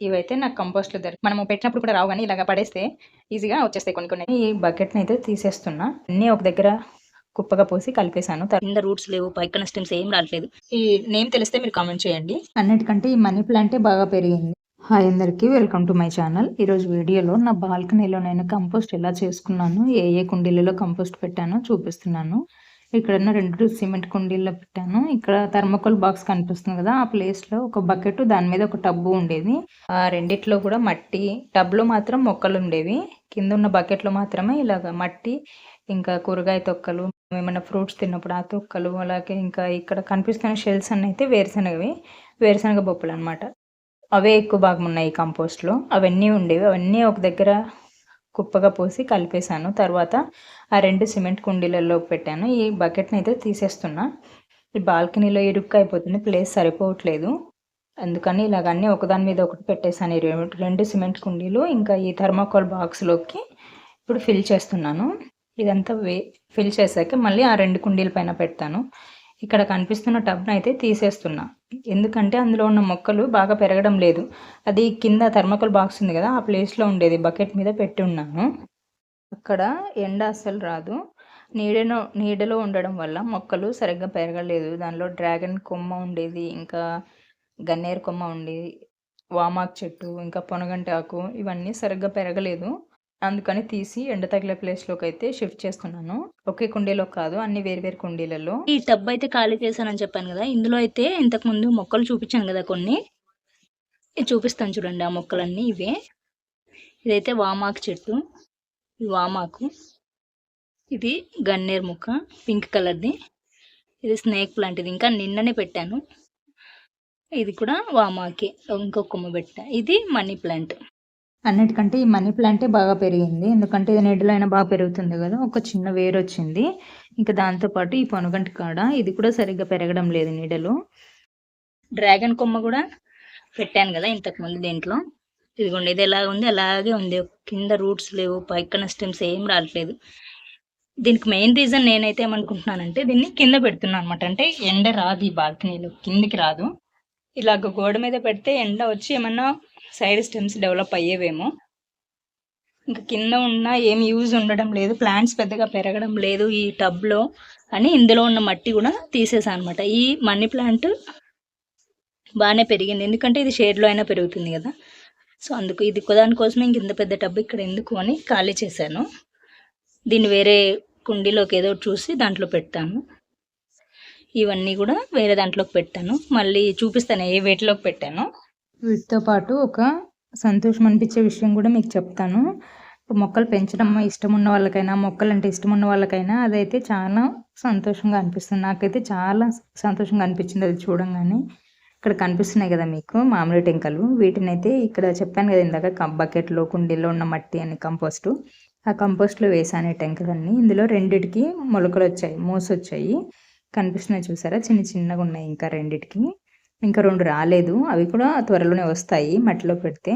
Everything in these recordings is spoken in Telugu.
ఇవైతే నాకు కంపోస్ట్లో దొరికి మనము పెట్టినప్పుడు కూడా రావు కానీ ఇలాగ పడేస్తే ఈజీగా వచ్చేస్తాయి కొన్ని కొన్ని. ఈ బకెట్ని అయితే తీసేస్తున్నా. అన్నీ ఒక దగ్గర కుప్పగా పోసి కలిపేశాను. కింద రూట్స్ లేవు. పైకన స్టెమ్స్ ఏం రావట్లేదు ఈ నేమ్ తెలిస్తే మీరు కామెంట్ చేయండి. అన్నిటికంటే ఈ మనీ ప్లాంటే బాగా పెరిగింది. హాయ్ అందరికీ వెల్కమ్ టు మై ఛానల్. ఈరోజు వీడియోలో నా బాల్కనీలో నేను కంపోస్ట్ ఎలా చేసుకున్నాను ఏ ఏ కుండీలలో కంపోస్ట్ పెట్టానో చూపిస్తున్నాను. ఇక్కడ ఉన్న రెండు సిమెంట్ కుండీల్లో పెట్టాను. ఇక్కడ థర్మకోల్ బాక్స్ కనిపిస్తుంది కదా ఆ ప్లేస్లో ఒక బకెట్ దాని మీద ఒక టబ్బు ఉండేది. ఆ రెండిట్లో కూడా మట్టి టబ్లో మాత్రం మొక్కలు ఉండేవి. కింద ఉన్న బకెట్లో మాత్రమే ఇలాగ మట్టి ఇంకా కూరగాయ తొక్కలు ఏమైనా ఫ్రూట్స్ తిన్నప్పుడు ఆ తొక్కలు అలాగే ఇంకా ఇక్కడ కనిపిస్తున్న షెల్స్ అన్నీ అయితే వేరుశనగవి వేరుశనగ బొప్పులు అనమాట అవే ఎక్కువ భాగం ఉన్నాయి కంపోస్ట్లో అవన్నీ ఉండేవి. అవన్నీ ఒక దగ్గర కుప్పగా పోసి కలిపేశాను. తర్వాత ఆ రెండు సిమెంట్ కుండీలలో పెట్టాను. ఈ బకెట్ని అయితే తీసేస్తున్నా. ఈ బాల్కనీలో ఇరుక్కు అయిపోతుంది. ప్లేస్ సరిపోవట్లేదు. అందుకని ఇలాగన్నీ ఒకదాని మీద ఒకటి పెట్టేశాను. ఈ రెండు- రెండు సిమెంట్ కుండీలు ఇంకా ఈ థర్మాకోల్ బాక్స్లోకి ఇప్పుడు ఫిల్ చేస్తున్నాను. ఇదంతా వే ఫిల్ చేశాక మళ్ళీ ఆ రెండు కుండీల పైన పెడతాను. ఇక్కడ కనిపిస్తున్న టబ్ను అయితే తీసేస్తున్నా. ఎందుకంటే అందులో ఉన్న మొక్కలు బాగా పెరగడం లేదు. అది కింద థర్మకోల్ బాక్స్ ఉంది కదా ఆ ప్లేస్లో ఉండేది. బకెట్ మీద పెట్టి ఉన్నాను. అక్కడ ఎండ అస్సలు రాదు. నీడలో నీడలో ఉండడం వల్ల మొక్కలు సరిగ్గా పెరగలేదు. దానిలో డ్రాగన్ కొమ్మ ఉండేది ఇంకా గన్నేరు కొమ్మ ఉండేది వామాకు చెట్టు ఇంకా పొనగంటి ఆకు ఇవన్నీ సరిగ్గా పెరగలేదు. అందుకని తీసి ఎండ తగిలే ప్లేస్లోకి అయితే షిఫ్ట్ చేస్తున్నాను. ఒకే కుండీలో కాదు అన్ని వేరు వేరు కుండీలలో. ఈ టబ్ అయితే ఖాళీ చేశానని చెప్పాను కదా ఇందులో అయితే ఇంతకు ముందు మొక్కలు చూపించాను కదా కొన్ని. చూపిస్తాను చూడండి ఆ మొక్కలన్నీ ఇవే. ఇదైతే వామాకు చెట్టు. ఇది వామాకు. ఇది గన్నేరు మొక్క పింక్ కలర్ది. ఇది స్నేక్ ప్లాంట్ ఇది ఇంకా నిన్ననే పెట్టాను. ఇది కూడా వామాకే ఇంకో కొమ్మ పెట్టా. ఇది మనీ ప్లాంట్. అన్నిటికంటే ఈ మనీ ప్లాంటే బాగా పెరిగింది. ఎందుకంటే ఇది నీడలో అయినా బాగా పెరుగుతుంది కదా. ఒక చిన్న వేరు వచ్చింది ఇంకా దాంతోపాటు ఈ పొనగంటి కాడ ఇది కూడా సరిగ్గా పెరగడం లేదు నీడలో. డ్రాగన్ కొమ్మ కూడా పెట్టాను కదా ఇంతకుముందు దీంట్లో. ఇదిగోండి ఇది ఎలా ఉంది? అలాగే ఉంది. కింద రూట్స్ లేవు. పైకన స్టెమ్స్ ఏం రావట్లేదు. దీనికి మెయిన్ రీజన్ నేనైతే ఏమనుకుంటున్నానంటే దీన్ని కింద పెడుతున్నాను అనమాట అంటే ఎండ రాదు ఈ బాల్కనీలో. కిందికి రాదు. ఇలాగ గోడ మీద పెడితే ఎండ వచ్చి ఏమన్నా సైడ్ స్టెమ్స్ డెవలప్ అయ్యేవేమో. ఇంకా కింద ఉన్న ఏం యూజ్ ఉండడం లేదు ప్లాంట్స్ పెద్దగా పెరగడం లేదు ఈ టబ్లో అని ఇందులో ఉన్న మట్టి కూడా తీసేసాను అనమాట ఈ మనీ ప్లాంట్ బాగానే పెరిగింది. ఎందుకంటే ఇది షేడ్లో అయినా పెరుగుతుంది కదా. సో అందుకు ఇది దానికోసమే ఇంక ఇంత పెద్ద టబ్ ఇక్కడ ఎందుకు అని ఖాళీ చేశాను. దీన్ని వేరే కుండీలోకి ఏదో చూసి దాంట్లో పెడతాను. ఇవన్నీ కూడా వేరే దాంట్లోకి పెట్టాను. మళ్ళీ చూపిస్తాను ఏ వేటిలోకి పెట్టాను. వీటితో పాటు ఒక సంతోషం అనిపించే విషయం కూడా మీకు చెప్తాను. మొక్కలు పెంచడం ఇష్టం ఉన్న వాళ్ళకైనా మొక్కలు అంటే ఇష్టం ఉన్న వాళ్ళకైనా అదైతే చాలా సంతోషంగా అనిపిస్తుంది. నాకైతే చాలా సంతోషంగా అనిపించింది అది చూడంగానే. ఇక్కడ కనిపిస్తున్నాయి కదా మీకు మామిడి టెంకలు. వీటిని అయితే ఇక్కడ చెప్పాను కదా ఇందాక బకెట్లో కుండీలో ఉన్న మట్టి అని కంపోస్టు. ఆ కంపోస్ట్లో వేసాను ఈ టెంకలన్నీ. ఇందులో రెండిటికి మొలకలు వచ్చాయి మూసొచ్చాయి. వచ్చాయి కనిపిస్తున్నాయి చూసారా? చిన్న చిన్నగా ఉన్నాయి ఇంకా రెండిటికి. ఇంకా రెండు రాలేదు. అవి కూడా త్వరలోనే వస్తాయి మట్టిలో పెడితే.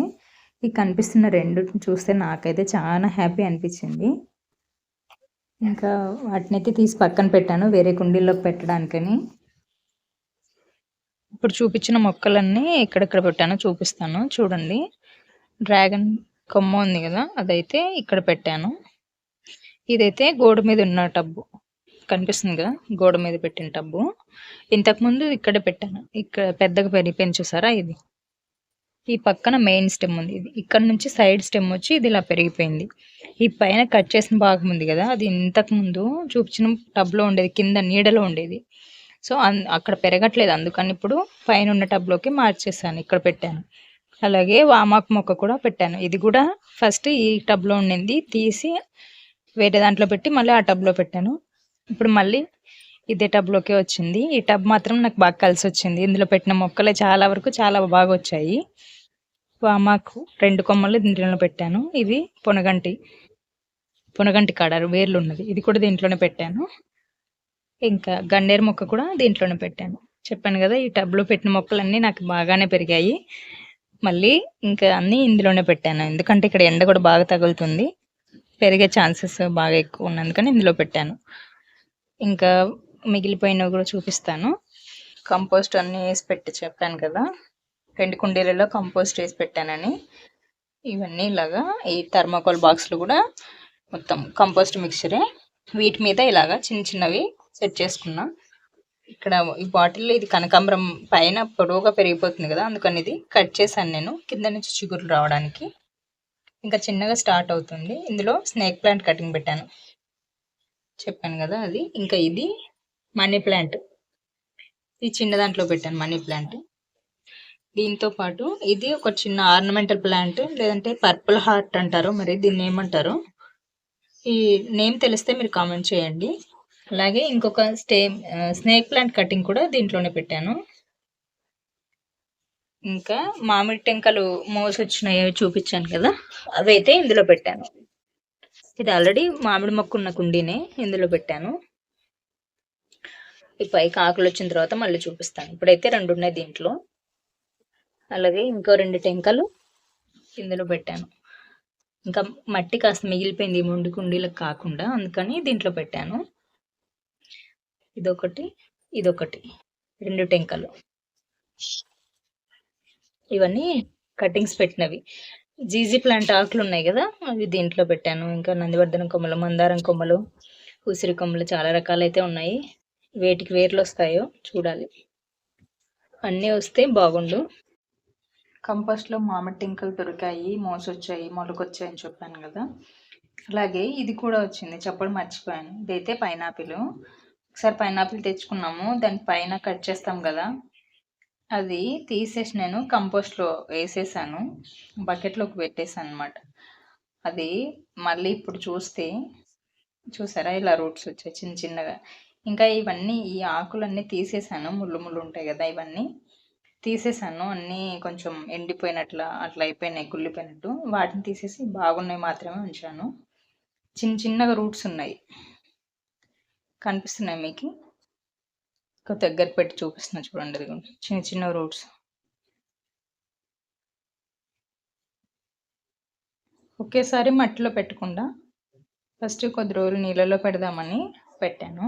ఈ కనిపిస్తున్న రెండు చూస్తే నాకైతే చాలా హ్యాపీ అనిపించింది. ఇంకా వాటిని అయితే తీసి పక్కన పెట్టాను వేరే కుండీల్లోకి పెట్టడానికని. ఇప్పుడు చూపించిన మొక్కలన్నీ ఎక్కడెక్కడ పెట్టానో చూపిస్తాను. చూడండి. డ్రాగన్ కొమ్మ ఉంది కదా అదైతే ఇక్కడ పెట్టాను. ఇదైతే గోడ మీద ఉన్న టబ్బు. కనిపిస్తుంది కదా గోడ మీద పెట్టిన టబ్బు. ఇంతకుముందు ఇక్కడ పెట్టాను. ఇక్కడ పెద్దగా పెరిగి చూసారా ఇది? ఈ పక్కన మెయిన్ స్టెమ్ ఉంది. ఇది ఇక్కడ నుంచి సైడ్ స్టెమ్ వచ్చి ఇది ఇలా పెరిగిపోయింది. ఈ పైన కట్ చేసిన భాగం ఉంది కదా అది ఇంతకు ముందు చూపించిన టబ్లో ఉండేది కింద నీడలో ఉండేది. సో అక్కడ పెరగట్లేదు. అందుకని ఇప్పుడు పైన ఉన్న టబ్లోకి మార్చేసాను ఇక్కడ పెట్టాను. అలాగే వామాకు మొక్క కూడా పెట్టాను. ఇది కూడా ఫస్ట్ ఈ టబ్లో ఉండింది తీసి వేరే దాంట్లో పెట్టి మళ్ళీ ఆ టబ్లో పెట్టాను. ఇప్పుడు మళ్ళీ ఇదే టబ్లోకే వచ్చింది. ఈ టబ్ మాత్రం నాకు బాగా కలిసి వచ్చింది ఇందులో పెట్టిన మొక్కలే చాలా వరకు చాలా బాగా వచ్చాయి వామాకు రెండు కొమ్మలు దీంట్లో పెట్టాను. ఇది పొనగంటి పొనగంటి కాడ వేర్లు ఉన్నది ఇది కూడా దీంట్లోనే పెట్టాను. ఇంకా గన్నేరు మొక్క కూడా దీంట్లోనే పెట్టాను. చెప్పాను కదా ఈ టబ్లో పెట్టిన మొక్కలన్నీ నాకు బాగానే పెరిగాయి. మళ్ళీ ఇంకా అన్నీ ఇందులోనే పెట్టాను. ఎందుకంటే ఇక్కడ ఎండ కూడా బాగా తగులుతుంది. పెరిగే ఛాన్సెస్ బాగా ఎక్కువ ఉన్నందుకని ఇందులో పెట్టాను. ఇంకా మిగిలిపోయినవి కూడా చూపిస్తాను. కంపోస్ట్ అన్నీ వేసి పెట్టి చెప్పాను కదా. రెండు కుండీలలో కంపోస్ట్ వేసి పెట్టానని. ఇవన్నీ ఇలాగా ఈ థర్మాకోల్ బాక్స్లు కూడా మొత్తం కంపోస్ట్ మిక్చరే. వీటి మీద ఇలాగా చిన్న చిన్నవి సెట్ చేసుకున్నా. ఇక్కడ ఈ బాటిల్లో ఇది కనకాంబరం పైన పొడవుగా పెరిగిపోతుంది కదా అందుకని ఇది కట్ చేశాను నేను. కింద నుంచి చిగురు రావడానికి. ఇంకా చిన్నగా స్టార్ట్ అవుతుంది. ఇందులో స్నేక్ ప్లాంట్ కటింగ్ పెట్టాను. చెప్పాను కదా అది. ఇంకా ఇది మనీ ప్లాంట్. ఇది చిన్న దాంట్లో పెట్టాను మనీ ప్లాంట్. దీంతో పాటు ఇది ఒక చిన్న ఆర్నమెంటల్ ప్లాంట్ లేదంటే పర్పుల్ హార్ట్ అంటారు మరి దీన్ని ఏమంటారు ఈ నేమ్ తెలిస్తే మీరు కామెంట్ చేయండి. అలాగే ఇంకొక స్టే స్నేక్ ప్లాంట్ కటింగ్ కూడా దీంట్లోనే పెట్టాను. ఇంకా మామిడి టెంకలు మోసొచ్చినాయో చూపించాను కదా అవైతే ఇందులో పెట్టాను. ఇది ఆల్రెడీ మామిడి మొక్క ఉన్న కుండీనే ఇందులో పెట్టాను. ఈ పైకి ఆకులు వచ్చిన తర్వాత మళ్ళీ చూపిస్తాను. ఇప్పుడైతే రెండు ఉన్నాయి దీంట్లో. అలాగే ఇంకో రెండు టెంకలు ఇందులో పెట్టాను. ఇంకా మట్టి కాస్త మిగిలిపోయింది మొండి కుండీలకు కాకుండా అందుకని దీంట్లో పెట్టాను. ఇదొకటి ఇదొకటి రెండు టెంకలు ఇవన్నీ కటింగ్స్ పెట్టినవి. జీజీ ప్లాంట్ ఆకులు ఉన్నాయి కదా అవి దీంట్లో పెట్టాను. ఇంకా నందివర్ధనం కొమ్మలు మందారం కొమ్మలు ఉసిరి కొమ్మలు చాలా రకాలైతే ఉన్నాయి. వేటికి వేర్లు వస్తాయో చూడాలి. అన్నీ వస్తే బాగుండు. కంపోస్ట్లో మామిడి టింకలు దొరికాయి మోసొచ్చాయి మొలకొచ్చాయి అని చెప్పాను కదా. అలాగే ఇది కూడా వచ్చింది చెప్పడం మర్చిపోయాను. ఇదైతే పైనాపిల్. ఒకసారి పైనాపిల్ తెచ్చుకున్నాము దాని పైన కట్ చేస్తాం కదా. అది తీసేసి నేను కంపోస్ట్లో వేసేసాను. బకెట్లోకి పెట్టేసాను అనమాట అది మళ్ళీ ఇప్పుడు చూస్తే చూసారా ఇలా రూట్స్ వచ్చాయి చిన్న చిన్నగా. ఇంకా ఇవన్నీ ఈ ఆకులన్నీ తీసేసాను. ముళ్ళు ముళ్ళు ఉంటాయి కదా ఇవన్నీ. తీసేసాను. అన్నీ కొంచెం ఎండిపోయినట్ల అట్లా అయిపోయినాయి కుళ్ళిపోయినట్టు. వాటిని తీసేసి బాగున్నాయి మాత్రమే ఉంచాను. చిన్న చిన్నగా రూట్స్ ఉన్నాయి. కనిపిస్తున్నాయి మీకు? దగ్గర పెట్టి చూపిస్తున్నా చూడండి అది చిన్న చిన్న రూట్స్ ఒకేసారి మట్టిలో పెట్టకుండా ఫస్ట్ కొద్ది రోజులు నీళ్ళలో పెడదామని పెట్టాను.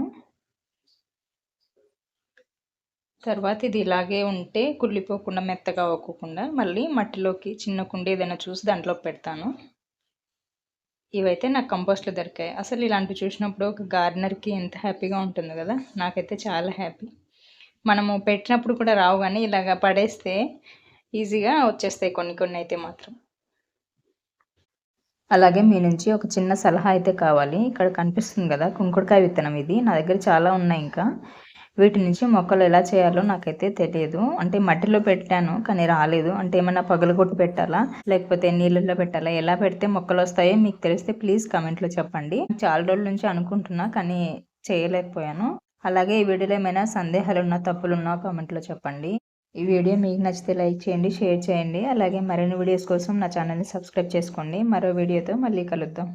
తర్వాత ఇది ఇలాగే ఉంటే కుళ్ళిపోకుండా మెత్తగా అవ్వకుండా మళ్ళీ మట్టిలోకి చిన్న కుండ ఏదైనా చూసి దాంట్లో పెడతాను. ఇవైతే నాకు కంపోస్ట్లో దొరికాయి. అసలు ఇలాంటివి చూసినప్పుడు ఒక గార్డెనర్కి ఎంత హ్యాపీగా ఉంటుంది కదా. నాకైతే చాలా హ్యాపీ. మనము పెట్టినప్పుడు కూడా రావు కానీ ఇలాగ పడేస్తే ఈజీగా వచ్చేస్తాయి కొన్ని కొన్ని అయితే మాత్రం. అలాగే మీ నుంచి ఒక చిన్న సలహా అయితే కావాలి. ఇక్కడ కనిపిస్తుంది కదా కుంకుడుకాయ విత్తనం ఇది. నా దగ్గర చాలా ఉన్నాయి ఇంకా. వీటి నుంచి మొక్కలు ఎలా చేయాలో నాకైతే తెలియదు. అంటే మట్టిలో పెట్టాను కానీ రాలేదు. అంటే ఏమైనా పగలగొట్టి పెట్టాలా? లేకపోతే నీళ్ళల్లో పెట్టాలా? ఎలా పెడితే మొక్కలు వస్తాయో మీకు తెలిస్తే ప్లీజ్ కమెంట్లో చెప్పండి. చాలా రోజుల నుంచి అనుకుంటున్నా కానీ చేయలేకపోయాను. అలాగే ఈ వీడియోలో ఏమైనా సందేహాలు ఉన్నా తప్పులు ఉన్నా కామెంట్లో చెప్పండి. ఈ వీడియో మీకు నచ్చితే లైక్ చేయండి షేర్ చేయండి. అలాగే మరిన్ని వీడియోస్ కోసం నా ఛానల్ని సబ్స్క్రైబ్ చేసుకోండి. మరో వీడియోతో మళ్ళీ కలుద్దాం.